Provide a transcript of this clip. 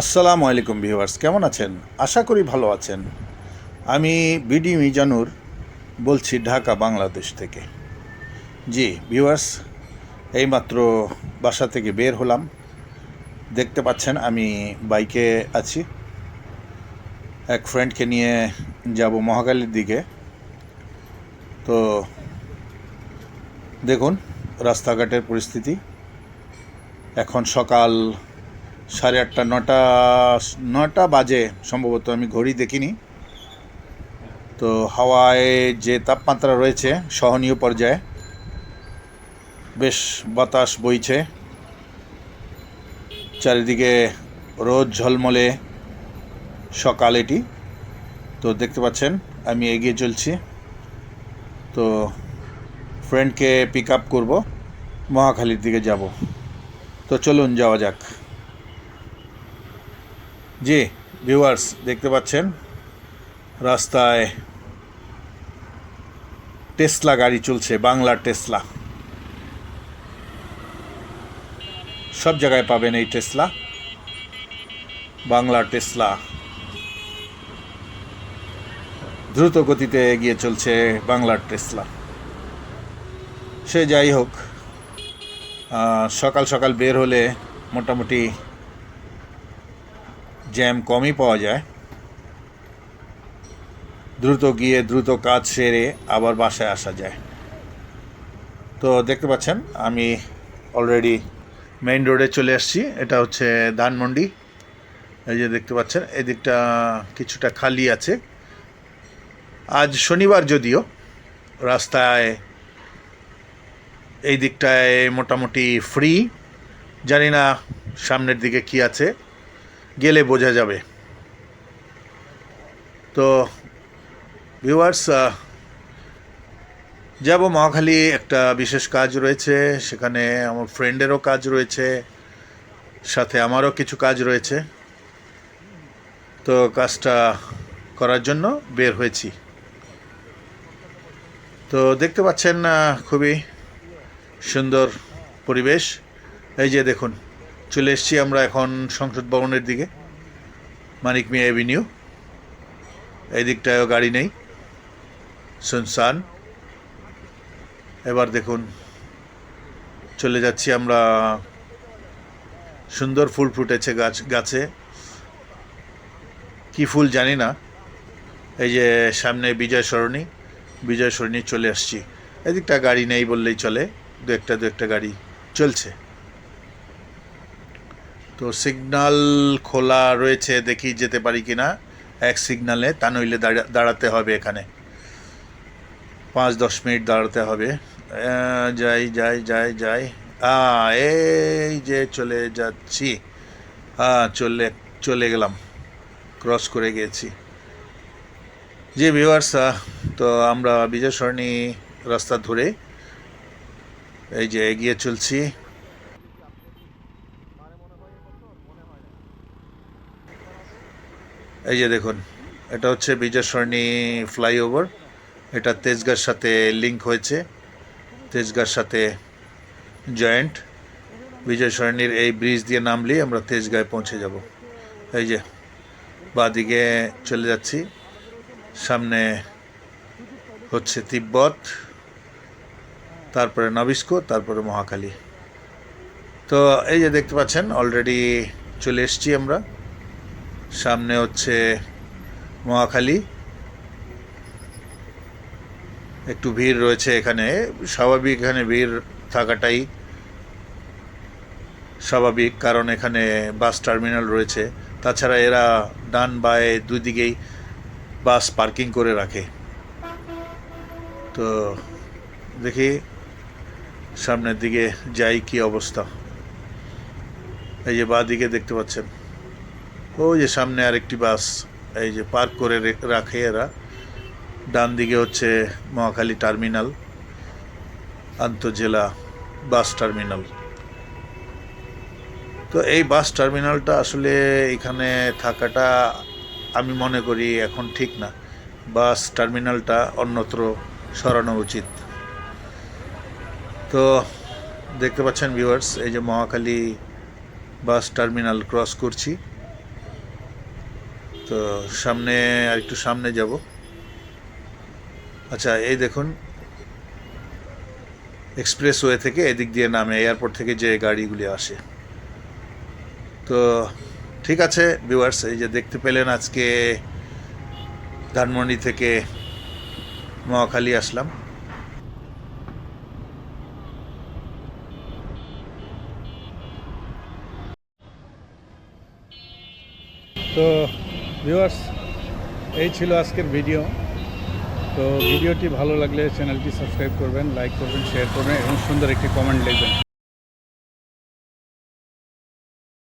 আসসালামু আলাইকুম ভিউয়ার্স, কেমন আছেন? আশা করি ভালো আছেন। আমি বিডি মিজানুর বলছি ঢাকা, বাংলাদেশ থেকে। জি ভিউয়ার্স, এইমাত্র বাসা থেকে বের হলাম। দেখতে পাচ্ছেন, আমি বাইকে আছি। এক ফ্রেন্ডকে নিয়ে যাব মহাকালীর দিকে। তো দেখুন, রাস্তাঘাটের পরিস্থিতি। এখন সকাল সাড়ে আটটা, নটা নটা বাজে সম্ভবত, আমি ঘড়ি দেখিনি। তো হাওয়ায় যে তাপমাত্রা রয়েছে, সহনীয় পর্যায়ে, বেশ বাতাস বইছে। চারিদিকে রোদ ঝলমলে সকাল এটি। তো দেখতে পাচ্ছেন, আমি এগিয়ে চলছি। তো ফ্রেন্ডকে পিক আপ করব, মহাখালীর দিকে যাব। তো চলুন, যাওয়া যাক। জি ভিউয়ার্স দেখতে পাচ্ছেন? রাস্তায় টেসলা গাড়ি চলছে বাংলা টেসলা সব জায়গায় পাবেন এই টেসলা বাংলা টেসলা দ্রুত গতিতে এগিয়ে চলছে বাংলার টেসলা সে যাই হোক সকাল সকাল বের হলে মোটামুটি জ্যাম কমই পাওয়া যায়। দ্রুত গিয়ে দ্রুত কাজ সেরে আবার বাসায় আসা যায়। তো দেখতে পাচ্ছেন, আমি অলরেডি মেইন রোডে চলে আসছি। এটা হচ্ছে ধানমন্ডি। এই যে দেখতে পাচ্ছেন, এদিকটা কিছুটা খালি আছে। আজ শনিবার যদিও রাস্তায় এই দিকটায় মোটামুটি ফ্রি জানি না সামনের দিকে কি আছে। গেলে বোঝা যাবে। তো ভিউয়ার্স যাব মহাখালী, একটা বিশেষ কাজ রয়েছে, সেখানে আমার ফ্রেন্ডেরও কাজ রয়েছে, সাথে আমারও কিছু কাজ রয়েছে। তো, কাজটা করার জন্য বের হয়েছি। তো, দেখতে পাচ্ছেন খুবই সুন্দর পরিবেশ। এই যে দেখুন চলে এসেছি আমরা এখন সংসদ ভবনের দিকে, মানিক মিয়া অ্যাভিনিউ এই দিকটায়ও গাড়ি নেই সুনসান এবার দেখুন, চলে যাচ্ছি আমরা সুন্দর ফুল ফুটেছে গাছ গাছে। কি ফুল জানি না, এই যে সামনে বিজয় সরণি বিজয় সরণি চলে আসছি। এদিকটা গাড়ি নেই বললেই চলে, দু একটা দু একটা গাড়ি চলছে। তো সিগনাল খোলা রয়েছে, দেখি যেতে পারি কিনা। এক সিগনালে তা নইলে দাঁড়া- দাঁড়াতে হবে এখানে। পাঁচ, দশ মিনিট দাঁড়াতে হবে। যাই যাই যাই যাই। এই যে চলে যাচ্ছি। হ্যাঁ চলে চলে গেলাম। ক্রস করে গেছি। জি, ভিউয়ার্স তো আমরা বিজয়সরণি রাস্তা ধরে এই যে এগিয়ে চলছি। এই যে দেখুন, এটা হচ্ছে বিজয় সরণি ফ্লাইওভার। এটা তেজগাঁর সাথে লিংক হয়েছে, তেজগাঁর সাথে জয়েন্ট বিজয় সরণির এই ব্রিজ দিয়ে নামলেই আমরা তেজগাঁয় পৌঁছে যাব। এই যে, বাদিকে চলে যাচ্ছি, সামনে হচ্ছে তিব্বত, তারপরে নবিস্কো, তারপরে মহাকালী তো এই যে দেখতে পাচ্ছেন অলরেডি চলে এসেছি আমরা। সামনে হচ্ছে মহাখালী। একটু ভিড় রয়েছে এখানে। স্বাভাবিক এখানে ভিড় থাকাটাই স্বাভাবিক, কারণ এখানে বাস টার্মিনাল রয়েছে। তাছাড়া এরা ডান বায়ে দুই দিকেই বাস পার্কিং করে রাখে। তো দেখি সামনের দিকে যাই কি অবস্থা। এই যে বা দিকে দেখতে পাচ্ছেন। ওই যে সামনে আরেকটি বাস, এই যে পার্ক করে রাখে এরা। ডান দিকে হচ্ছে মহাখালী টার্মিনাল, আন্তজেলা বাস টার্মিনাল। তো এই বাস টার্মিনালটা আসলে এখানে থাকাটা আমি মনে করি এখন ঠিক না। বাস টার্মিনালটা অন্যত্র সরানো উচিত। তো দেখতে পাচ্ছেন ভিউয়ার্স, এই যে মহাখালী বাস টার্মিনাল ক্রস করছি। তো সামনে আর একটু সামনে যাব। আচ্ছা এই দেখুন, এক্সপ্রেসওয়ে থেকে এদিক দিয়ে নামে, এয়ারপোর্ট থেকে যে গাড়িগুলি আসে। তো ঠিক আছে, ভিউয়ার্স, এই যে দেখতে পেলেন আজকে ধানমন্ডি থেকে মহাখালী আসলাম। তো ভিউয়ার্স, এই ছিল আজকের ভিডিও। তো ভিডিওটি ভালো লাগলে চ্যানেলটি সাবস্ক্রাইব করবেন, লাইক করবেন, শেয়ার করবেন এবং সুন্দর একটি কমেন্ট লিখবেন।